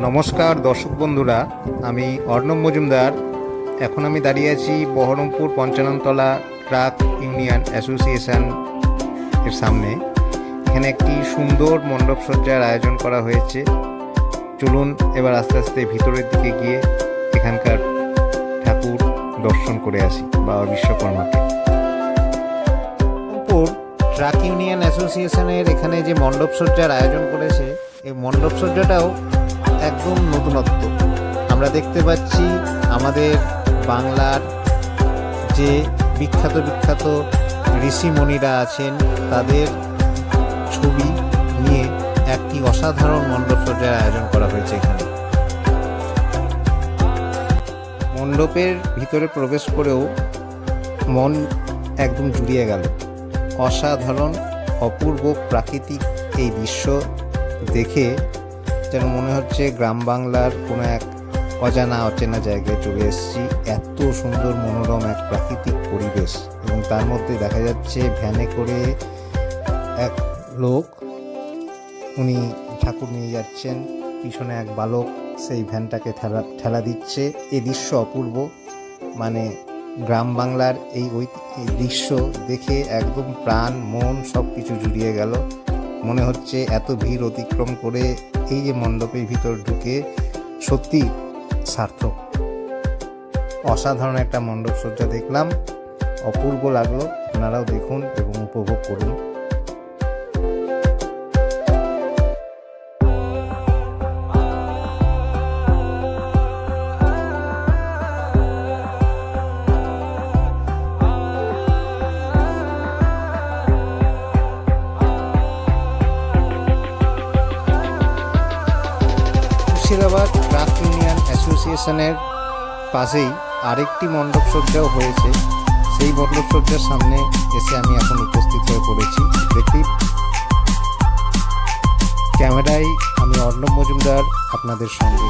নমস্কার দর্শক বন্ধুরা, আমি অর্ণব মজুমদার। এখন আমি দাঁড়িয়ে আছি Berhampore Panchanantala truck union association এর সামনে। এখানে একটি সুন্দর মণ্ডপ সজ্জার আয়োজন করা হয়েছে। চলুন এবার আস্তে আস্তে ভিতরের দিকে গিয়ে এখানকার ঠাকুর দর্শন করে আসি বাবা বিশ্বকর্মাকে। ট্রাক ইউনিয়ন অ্যাসোসিয়েশনের এখানে যে মণ্ডপ সজ্জার আয়োজন করেছে, এই মণ্ডপ সজ্জাটাও একদম নতুনত্ব। আমরা দেখতে পাচ্ছি আমাদের বাংলার যে বিখ্যাত বিখ্যাত ঋষিমণিরা আছেন, তাদের ছবি নিয়ে একটি অসাধারণ মণ্ডপ সজ্জার আয়োজন করা হয়েছে এখানে। মণ্ডপের ভিতরে প্রবেশ করেও মন একদম জুড়িয়ে গেল। অসাধারণ, অপূর্ব প্রাকৃতিক এই দৃশ্য দেখে যেন মনে হচ্ছে গ্রাম বাংলার কোনো এক অজানা, অচেনা জায়গায় চলে এসেছি। এত সুন্দর, মনোরম এক প্রাকৃতিক পরিবেশ এবং তার মধ্যে দেখা যাচ্ছে ভ্যানে করে এক লোক, উনি ঠাকুর নিয়ে যাচ্ছেন। পিছনে এক বালক সেই ভ্যানটাকে ঠেলা ঠেলা দিচ্ছে। এ দৃশ্য অপূর্ব মানে গ্রাম বাংলার এই দৃশ্য দেখে একদম প্রাণ, মন সব কিছু জুড়িয়ে গেল। মনে হচ্ছে এত ভিড় অতিক্রম করে এই যে মণ্ডপের ভিতর ঢুকে সত্যি সার্থক। অসাধারণ একটা মণ্ডপ সজ্জা দেখলাম। অপূর্ব লাগল। আপনারাও দেখুন এবং উপভোগ করুন। মুর্শিদাবাদ ট্রাক ইউনিয়ন অ্যাসোসিয়েশনের পাশেই আরেকটি মণ্ডপ সজ্জাও হয়েছে। সেই মণ্ডপ সজ্জার সামনে এসে আমি এখন উপস্থিত হয়ে পড়েছি। দেখি। ক্যামেরায় আমি অর্ণব মজুমদার আপনাদের সঙ্গে।